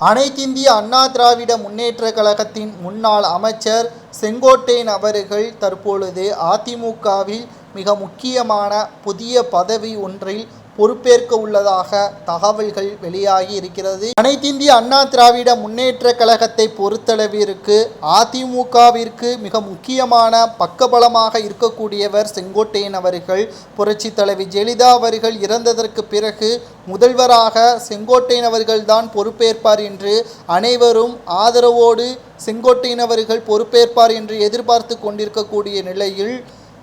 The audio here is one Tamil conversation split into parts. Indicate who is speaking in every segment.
Speaker 1: அனைத்திந்திய அண்ணா திராவிட முன்னேற்ற கழகத்தின் முன்னாள் அமைச்சர் செங்கோட்டையன் அவர்கள் தற்பொழுது அதிமுகவில் மிக முக்கியமான புதிய பதவி ஒன்றில் பொறுப்பேற்க உள்ளதாக தகவல்கள் வெளியாகி இருக்கிறது. அனைத்திந்திய அண்ணா திராவிட முன்னேற்ற கழகத்தை பொறுத்தளவிற்கு அதிமுகவிற்கு மிக முக்கியமான பக்கபலமாக இருக்கக்கூடியவர் செங்கோட்டையன் அவர்கள் புரட்சி தலைவி ஜெயலலிதா அவர்கள் இறந்ததற்கு பிறகு முதல்வராக செங்கோட்டையன் அவர்கள்தான் பொறுப்பேற்பார் என்று அனைவரும் ஆதரவோடு செங்கோட்டையன் அவர்கள் பொறுப்பேற்பார் என்று எதிர்பார்த்து கொண்டிருக்கக்கூடிய நிலையில்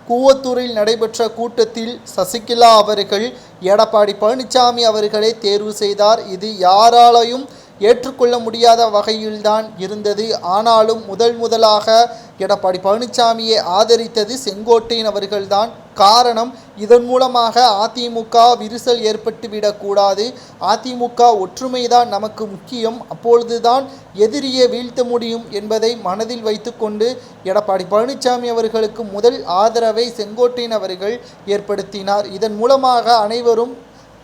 Speaker 1: கூவத்தூரில் நடைபெற்ற கூட்டத்தில் சசிகலா அவர்கள் எடப்பாடி பழனிசாமி அவர்களை தேர்வு செய்தார். இது யாராலையும் ஏற்றுக்கொள்ள முடியாத வகையில்தான் இருந்தது. ஆனாலும் முதல் முதலாக எடப்பாடி பழனிசாமியை ஆதரித்தது செங்கோட்டையன் அவர்கள்தான். காரணம் இதன் மூலமாக அதிமுக விரிசல் ஏற்பட்டுவிடக்கூடாது அதிமுக ஒற்றுமைதான் நமக்கு முக்கியம். அப்பொழுதுதான் எதிரியை வீழ்த்த முடியும் என்பதை மனதில் வைத்துக்கொண்டு எடப்பாடி பழனிசாமி அவர்களுக்கு முதல் ஆதரவை செங்கோட்டையன் அவர்கள் ஏற்படுத்தினார். இதன் மூலமாக அனைவரும்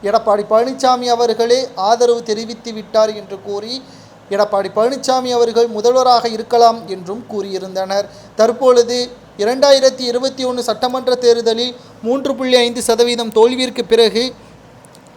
Speaker 1: எடப்பாடி பழனிசாமி அவர்களே ஆதரவு தெரிவித்து விட்டார் என்று கூறி எடப்பாடி பழனிசாமி அவர்கள் முதல்வராக இருக்கலாம் என்றும் கூறியிருந்தனர். தற்பொழுது இரண்டாயிரத்தி இருபத்தி ஒன்று சட்டமன்ற தேர்தலில் மூன்று புள்ளி ஐந்து சதவீதம் தோல்விற்கு பிறகு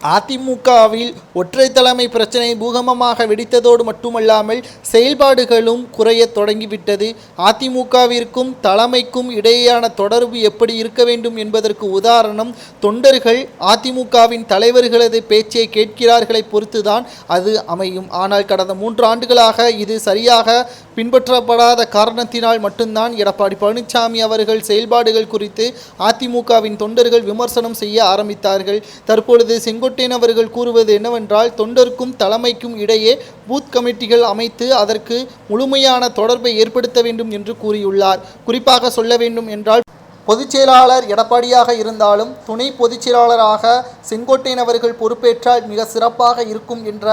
Speaker 1: அதிமுகவில் ஒற்றை தலைமை பிரச்சனை பூகமமாக வெடித்ததோடு மட்டுமல்லாமல் செயல்பாடுகளும் குறையத் தொடங்கிவிட்டது. அதிமுகவிற்கும் தலைமைக்கும் இடையேயான தொடர்பு எப்படி இருக்க வேண்டும் என்பதற்கு உதாரணம் தொண்டர்கள் அதிமுகவின் தலைவர்களது பேச்சை கேட்கிறார்களை பொறுத்துதான் அது அமையும். ஆனால் கடந்த மூன்று ஆண்டுகளாக இது சரியாக பின்பற்றப்படாத காரணத்தினால் மட்டும்தான் எடப்பாடி பழனிசாமி அவர்கள் செயல்பாடுகள் குறித்து அதிமுகவின் தொண்டர்கள் விமர்சனம் செய்ய ஆரம்பித்தார்கள். தற்பொழுது செங்கோட்டையன் அவர்கள் கூறுவது என்னவென்றால் தொண்டருக்கும் தலைமைக்கும் இடையே பூத் கமிட்டிகள் அமைத்து அதற்கு முழுமையான தொடர்பை ஏற்படுத்த வேண்டும் என்று கூறியுள்ளார். குறிப்பாக சொல்ல வேண்டும் என்றால் பொதுச் செயலாளர் எடப்பாடியாக இருந்தாலும் துணை பொதுச் செயலாளராக செங்கோட்டையன் அவர்கள் பொறுப்பேற்றால் மிக சிறப்பாக இருக்கும் என்ற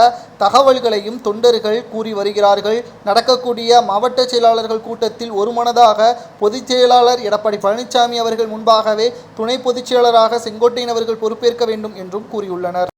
Speaker 1: தகவல்களையும் தொண்டர்கள் கூறி வருகிறார்கள். நடக்கக்கூடிய மாவட்ட செயலாளர்கள் கூட்டத்தில் ஒருமனதாக பொதுச் செயலாளர் எடப்பாடி பழனிசாமி அவர்கள் முன்பாகவே துணை பொதுச் செயலாளராக செங்கோட்டையன் அவர்கள் பொறுப்பேற்க வேண்டும் என்றும் கூறியுள்ளனர்.